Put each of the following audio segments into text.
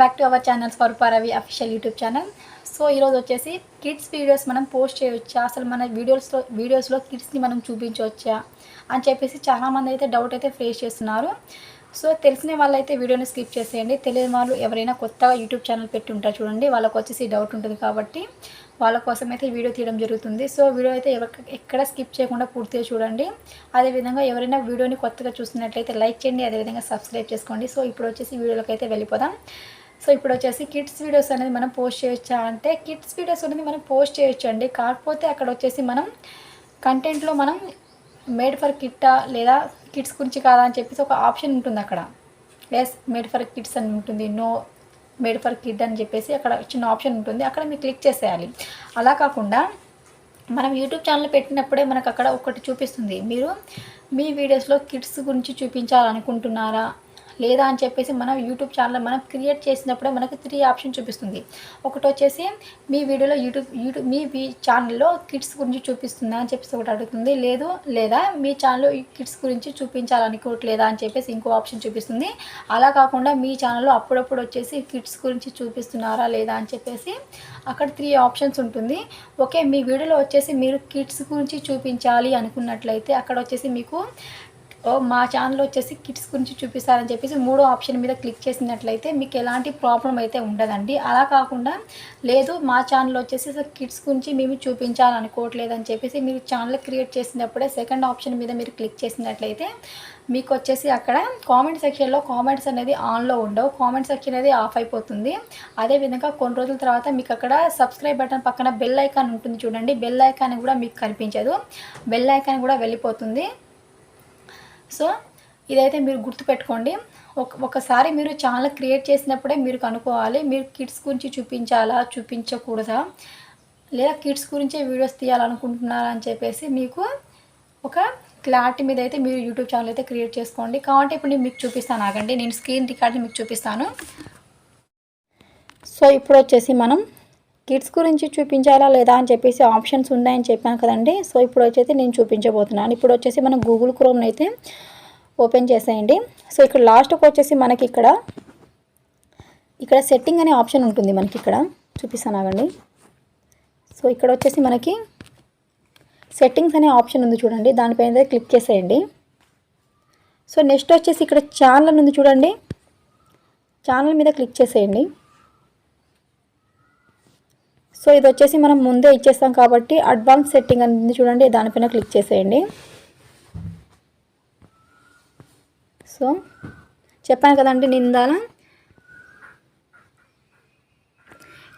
Back to our channel Swarupa Ravi official YouTube channel so ఈరోజు వచ్చేసి kids videos మనం post చేయవచ్చా అసలు మన వీడియోస్లో వీడియోస్లో కిడ్స్ని మనం చూపించవచ్చా అని చెప్పేసి చాలామంది అయితే డౌట్ అయితే ఫేస్ చేస్తున్నారు. సో తెలిసిన వాళ్ళైతే వీడియోని స్కిప్ చేసేయండి. తెలియని వాళ్ళు ఎవరైనా కొత్తగా యూట్యూబ్ ఛానల్ పెట్టి ఉంటారు చూడండి వాళ్ళకి వచ్చేసి డౌట్ ఉంటుంది కాబట్టి వాళ్ళ కోసం అయితే వీడియో తీయడం జరుగుతుంది. సో వీడియో అయితే ఎక్కడ స్కిప్ చేయకుండా పూర్తిగా చూడండి. అదేవిధంగా ఎవరైనా వీడియోని కొత్తగా చూస్తున్నట్లయితే లైక్ చేయండి అదేవిధంగా సబ్స్క్రైబ్ చేసుకోండి. సో ఇప్పుడు వచ్చేసి వీడియోలోకి అయితే వెళ్ళిపోదాం. సో ఇప్పుడు వచ్చేసి కిడ్స్ వీడియోస్ అనేది మనం పోస్ట్ చేయొచ్చా అంటే కిడ్స్ వీడియోస్ అనేది మనం పోస్ట్ చేయొచ్చు అండి కాకపోతే అక్కడ వచ్చేసి మనం కంటెంట్లో మనం మేడ్ ఫర్ కిట్టా లేదా కిడ్స్ గురించి కాదా అని చెప్పేసి ఒక ఆప్షన్ ఉంటుంది అక్కడ. ఎస్ మేడ్ ఫర్ కిడ్స్ అని ఉంటుంది నో మేడ్ ఫర్ కిడ్ అని చెప్పేసి అక్కడ చిన్న ఆప్షన్ ఉంటుంది. అక్కడ మీరు క్లిక్ చేసేయాలి. అలా కాకుండా మనం యూట్యూబ్ ఛానల్ పెట్టినప్పుడే మనకు అక్కడ ఒకటి చూపిస్తుంది. మీరు మీ వీడియోస్లో కిడ్స్ గురించి చూపించాలనుకుంటున్నారా? లేదా అని చెప్పేసి మనం యూట్యూబ్ ఛానల్ మనం క్రియేట్ చేసినప్పుడే మనకు త్రీ ఆప్షన్ చూపిస్తుంది. ఒకటి వచ్చేసి మీ వీడియోలో యూట్యూబ్ యూట్యూబ్ మీ వీ ఛానల్లో కిడ్స్ గురించి చూపిస్తుందా అని చెప్పేసి ఒకటి అడుగుతుంది. లేదు లేదా మీ ఛానల్లో కిడ్స్ గురించి చూపించాలనుకోవట్లేదా అని చెప్పేసి ఇంకో ఆప్షన్ చూపిస్తుంది. అలా కాకుండా మీ ఛానల్లో అప్పుడప్పుడు వచ్చేసి కిడ్స్ గురించి చూపిస్తున్నారా లేదా అని చెప్పేసి అక్కడ త్రీ ఆప్షన్స్ ఉంటుంది. ఓకే మీ వీడియోలో వచ్చేసి మీరు కిడ్స్ గురించి చూపించాలి అనుకున్నట్లయితే అక్కడ వచ్చేసి మీకు మా ఛానల్ వచ్చేసి కిడ్స్ గురించి చూపిస్తారని చెప్పేసి మూడో ఆప్షన్ మీద క్లిక్ చేసినట్లయితే మీకు ఎలాంటి ప్రాబ్లం అయితే ఉండదండి. అలా కాకుండా లేదు మా ఛానల్ వచ్చేసి కిడ్స్ గురించి మేము చూపించాలనుకోవట్లేదు అని చెప్పేసి మీరు ఛానల్ క్రియేట్ చేసినప్పుడే సెకండ్ ఆప్షన్ మీద మీరు క్లిక్ చేసినట్లయితే మీకు వచ్చేసి అక్కడ కామెంట్ సెక్షన్లో కామెంట్స్ అనేది ఆన్లో ఉండవు. కామెంట్ సెక్షన్ అనేది ఆఫ్ అయిపోతుంది. అదేవిధంగా కొన్ని రోజుల తర్వాత మీకు అక్కడ సబ్స్క్రైబ్ బటన్ పక్కన బెల్ ఐకాన్ ఉంటుంది చూడండి. బెల్ ఐకాన్ కూడా మీకు కనిపించదు. బెల్ ఐకాన్ కూడా వెళ్ళిపోతుంది. సో ఇదైతే మీరు గుర్తుపెట్టుకోండి. ఒక ఒకసారి మీరు ఛానల్ క్రియేట్ చేసినప్పుడే మీరు కనుక్కోవాలి. మీరు కిడ్స్ గురించి చూపించాలా చూపించకూడదా? లేదా కిడ్స్ గురించే వీడియోస్ తీయాలనుకుంటున్నారా అని చెప్పేసి మీకు ఒక క్లారిటీ మీద అయితే మీరు యూట్యూబ్ ఛానల్ అయితే క్రియేట్ చేసుకోండి. కాబట్టి ఇప్పుడు నేను మీకు చూపిస్తాను ఆగండి. నేను స్క్రీన్ రికార్డ్ని మీకు చూపిస్తాను. సో ఇప్పుడు వచ్చేసి మనం కిడ్స్ గురించి చూపించాలా లేదా అని చెప్పేసి ఆప్షన్స్ ఉన్నాయని చెప్పాను కదండి. సో ఇప్పుడు వచ్చేసి నేను చూపించబోతున్నాను. ఇప్పుడు వచ్చేసి మనం గూగుల్ క్రోమ్ని అయితే ఓపెన్ చేసేయండి. సో ఇక్కడ లాస్ట్కి వచ్చేసి మనకి ఇక్కడ ఇక్కడ సెట్టింగ్ అనే ఆప్షన్ ఉంటుంది మనకి ఇక్కడ. చూపిస్తాను ఆగండి. సో ఇక్కడ వచ్చేసి మనకి సెట్టింగ్స్ అనే ఆప్షన్ ఉంది చూడండి. దానిపైన క్లిక్ చేసేయండి. సో నెక్స్ట్ వచ్చేసి ఇక్కడ ఛానల్ ఉంది చూడండి. ఛానల్ మీద క్లిక్ చేసేయండి. సో ఇది వచ్చేసి మనం ముందే ఇచ్చేస్తాం కాబట్టి అడ్వాన్స్ సెట్టింగ్ అనేది చూడండి దానిపైన క్లిక్ చేసేయండి. సో చెప్పాను కదండి నిందాల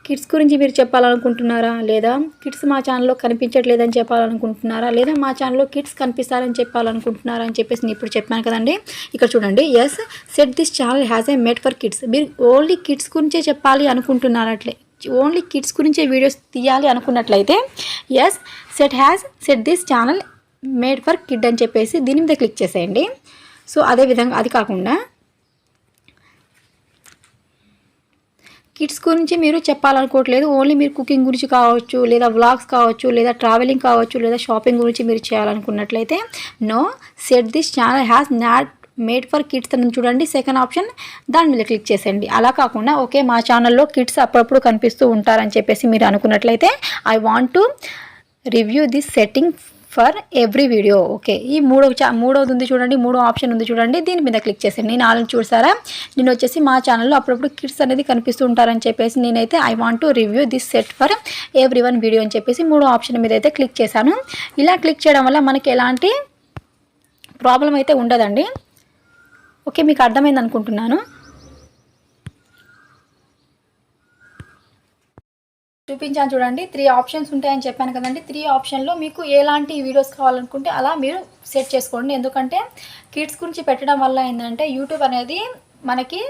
కిడ్స్ గురించి మీరు చెప్పాలనుకుంటున్నారా లేదా? కిడ్స్ మా ఛానల్లో కనిపించట్లేదని చెప్పాలనుకుంటున్నారా లేదా? మా ఛానల్లో కిడ్స్ కనిపిస్తారని చెప్పాలనుకుంటున్నారా అని చెప్పేసి నేను ఇప్పుడు చెప్పాను కదండి. ఇక్కడ చూడండి yes set this channel has a made for kids మీరు ఓన్లీ కిడ్స్ గురించే చెప్పాలి అనుకుంటున్నారట్లే. ఓన్లీ కిడ్స్ గురించే వీడియోస్ తీయాలి అనుకున్నట్లయితే yes set has set this channel made for kid అని చెప్పేసి దీని మీద క్లిక్ చేసేయండి. సో అదేవిధంగా అది కాకుండా కిడ్స్ గురించి మీరు చెప్పాలనుకోవట్లేదు ఓన్లీ మీరు కుకింగ్ గురించి కావచ్చు లేదా వ్లాగ్స్ కావచ్చు లేదా ట్రావెలింగ్ కావచ్చు లేదా షాపింగ్ గురించి మీరు చేయాలనుకున్నట్లయితే no set this channel has not made for kids అని చూడండి. సెకండ్ ఆప్షన్ దాని మీద క్లిక్ చేసేయండి. అలా కాకుండా ఓకే మా ఛానల్లో కిడ్స్ అప్పుడప్పుడు కనిపిస్తూ ఉంటారని చెప్పేసి మీరు అనుకున్నట్లయితే I want to review this setting for every video okay ఈ మూడో చా మూడోది ఉంది చూడండి మూడో ఆప్షన్ ఉంది చూడండి. దీని మీద క్లిక్ చేసేయండి. నేను ఆల్రెడీ చూసారా? నేను వచ్చేసి మా ఛానల్లో అప్పుడప్పుడు కిడ్స్ అనేది కనిపిస్తూ ఉంటారని చెప్పేసి నేనైతే I want to review this set for every one video అని చెప్పేసి మూడో ఆప్షన్ మీద అయితే క్లిక్ చేశాను. ఇలా క్లిక్ చేయడం వల్ల మనకి ఎలాంటి ప్రాబ్లం అయితే ఉండదండి. ఓకే మీకు అర్థమైంది అనుకుంటున్నాను. చూపించాను చూడండి త్రీ ఆప్షన్స్ ఉంటాయని చెప్పాను కదండి. త్రీ ఆప్షన్లో మీకు ఎలాంటి వీడియోస్ కావాలనుకుంటే అలా మీరు సెట్ చేసుకోండి. ఎందుకంటే కిడ్స్ గురించి పెట్టడం వల్ల ఏంటంటే యూట్యూబ్ అనేది మనకి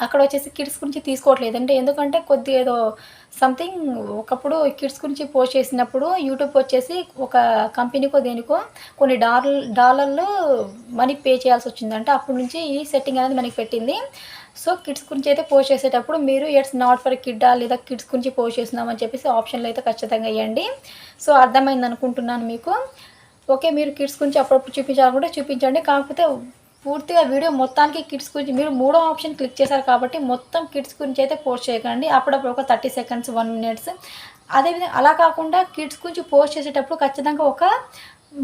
అక్కడ వచ్చేసి కిడ్స్ గురించి తీసుకోవట్లేదు. అంటే ఎందుకంటే కొద్ది ఏదో సంథింగ్ ఒకప్పుడు కిడ్స్ గురించి పోస్ట్ చేసినప్పుడు యూట్యూబ్ వచ్చేసి ఒక కంపెనీకో దేనికో కొన్ని డాలర్ డాలర్లు మనీ పే చేయాల్సి వచ్చిందంటే. అప్పటి నుంచి ఈ సెట్టింగ్ అనేది మనకి పెట్టింది. సో కిడ్స్ గురించి అయితే పోస్ట్ చేసేటప్పుడు మీరు ఇట్స్ నాట్ ఫర్ కిడ్డా లేదా కిడ్స్ గురించి పోస్ట్ చేస్తున్నామని చెప్పేసి ఆప్షన్లు అయితే ఖచ్చితంగా ఇవ్వండి సో అర్థమైంది అనుకుంటున్నాను మీకు. ఓకే మీరు కిడ్స్ గురించి అప్పుడప్పుడు చూపించాలనుకుంటే చూపించండి. కాకపోతే పూర్తిగా వీడియో మొత్తానికి కిడ్స్ గురించి మీరు మూడో ఆప్షన్ క్లిక్ చేశారు కాబట్టి మొత్తం కిడ్స్ గురించి అయితే పోస్ట్ చేయకండి. అప్పుడప్పుడు ఒక థర్టీ సెకండ్స్ వన్ మినిట్స్. అదేవిధంగా అలా కాకుండా కిడ్స్ గురించి పోస్ట్ చేసేటప్పుడు ఖచ్చితంగా ఒక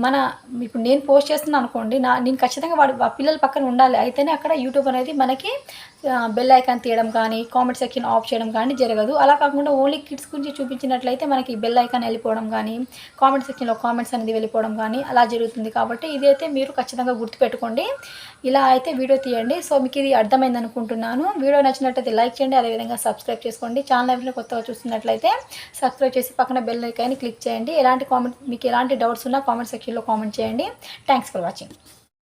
మన ఇప్పుడు నేను పోస్ట్ చేస్తున్నాను అనుకోండి నా నేను ఖచ్చితంగా వాడు ఆ పిల్లల పక్కన ఉండాలి. అయితేనే అక్కడ యూట్యూబ్ అనేది మనకి బెల్ ఐకాన్ తీయడం కానీ కామెంట్ సెక్షన్ ఆఫ్ చేయడం కానీ జరగదు. అలా కాకుండా ఓన్లీ కిడ్స్ గురించి చూపించినట్లయితే మనకి బెల్ ఐకాన్ వెళ్ళిపోవడం కానీ కామెంట్ సెక్షన్లో కామెంట్స్ అనేది వెళ్ళిపోవడం కానీ అలా జరుగుతుంది. కాబట్టి ఇదైతే మీరు ఖచ్చితంగా గుర్తుపెట్టుకోండి. ఇలా అయితే వీడియో తీయండి. సో మీకు ఇది అర్థమైంది అనుకుంటున్నాను. వీడియో నచ్చినట్లయితే లైక్ చేయండి. అదేవిధంగా సబ్స్క్రైబ్ చేసుకోండి. ఛానల్ ఎవరైనా కొత్తగా చూస్తున్నట్లయితే సబ్స్క్రైబ్ చేసి పక్కన బెల్ ఐకాన్ని క్లిక్ చేయండి. ఎలాంటి కామెంట్ మీకు ఎలాంటి డౌట్స్ ఉన్నా కామెంట్ సెక్షన్లో కామెంట్ చేయండి. Thanks for watching